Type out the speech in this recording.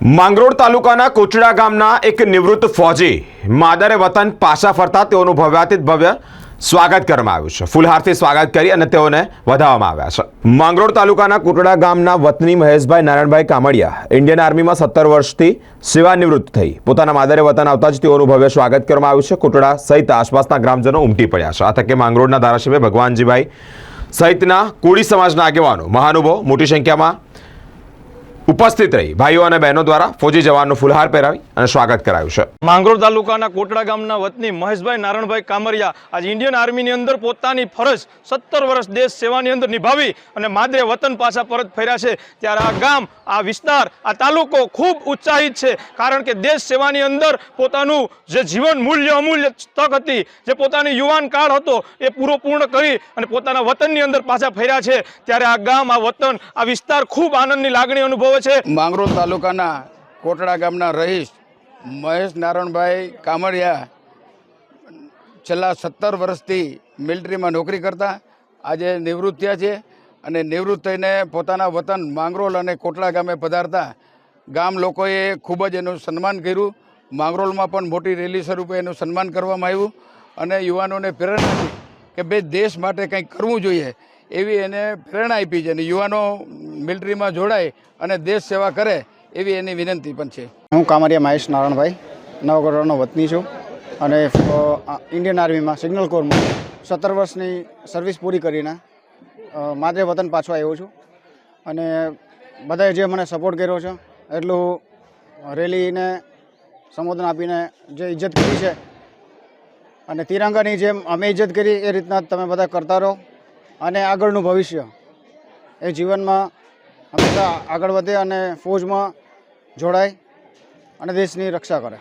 માંગરોળ તાલુકાના કોચડા ગામના એક નિવૃત્ત ફોજી માદરે વતન પાછા ફરતા તેઓનું ભવ્યાતીત ભવ્ય સ્વાગત કરવામાં આવ્યું છે. ફૂલહારથી સ્વાગત કરી અને તેઓને વધાવવામાં આવ્યા છે. માંગરોળ તાલુકાના કોટડા ગામના વતની મહેશભાઈ નારાયણભાઈ કામડિયા ઇન્ડિયન આર્મીમાં સત્તર વર્ષથી સેવાનિવૃત્ત થઈ. પોતાના માદરે વતન આવતા જ તેઓનું ભવ્ય સ્વાગત કરવામાં આવ્યું છે. કોટડા સહિત આસપાસના ગ્રામજનો ઉમટી પડ્યા છે. આ તકે માંગરોળના ધારાસભ્ય ભગવાનજીભાઈ સહિતના કોળી સમાજના આગેવાનો. મહાનુભાવો મોટી સંખ્યામાં ઉપસ્થિત રહી ભાઈઓ અને બહેનો દ્વારા ફોજી જવાનનું ફુલહાર પહેરાવી અને સ્વાગત કરાયું છે. માંગરોળ તાલુકાના કોટડા ગામના વતની મહેશભાઈ નારણભાઈ કામરિયા આજે ઇન્ડિયન આર્મીની અંદર પોતાની ફરજ સત્તર વર્ષ દેશ સેવાની અંદર નિભાવી અને માદરે વતન પાછા પરત ફર્યા છે. ત્યારે આ ગામ, આ વિસ્તાર, આ તાલુકો ખૂબ ઉત્સાહિત છે કારણ કે દેશ સેવાની અંદર પોતાનું જે જીવન મૂલ્ય, અમૂલ્ય તક હતી, જે પોતાની યુવાન કાળ હતો એ પૂરો પૂર્ણ કરી અને પોતાના વતનની અંદર પાછા ફર્યા છે. ત્યારે આ ગામ, આ વતન, આ વિસ્તાર ખૂબ આનંદની લાગણી અનુભવે છે. માંગરોળ તાલુકાના કોટડા ગામના રહીશ મહેશ નારાયણભાઈ કામડિયા છેલ્લા સત્તર વર્ષથી મિલિટરીમાં નોકરી કરતા, આજે નિવૃત્ત થયા છે અને નિવૃત્ત થઈને પોતાના વતન માંગરોળ અને કોટડા ગામે પધારતા. ગામ લોકોએ ખૂબ જ એનું સન્માન કર્યું. માંગરોળમાં પણ મોટી રેલી સ્વરૂપે એનું સન્માન કરવામાં આવ્યું અને યુવાનોને પ્રેરણા કે બે દેશ માટે કંઈક કરવું જોઈએ. એવી એને પ્રેરણા આપી છે અને યુવાનો મિલિટરીમાં જોડાય અને દેશ સેવા કરે એવી એની વિનંતી પણ છે. હું કામરિયા મહેશ નારાયણભાઈ, નવગઢનો વતની છું અને ઇન્ડિયન આર્મીમાં સિગ્નલ કોરમાં સત્તર વર્ષની સર્વિસ પૂરી કરીને માદરે વતન પાછો આવ્યો છું. અને બધાએ જે મને સપોર્ટ કર્યો છે, એટલું રેલીને સંબોધન આપીને જે ઇજ્જત કરી છે અને તિરંગાની જેમ અમે ઇજ્જત કરી એ રીતના તમે બધા કરતા રહો. અને આગળનું ભવિષ્ય. એ જીવનમાં હંમેશા આગળ વધે અને ફૌજમાં જોડાય અને દેશની રક્ષા કરે.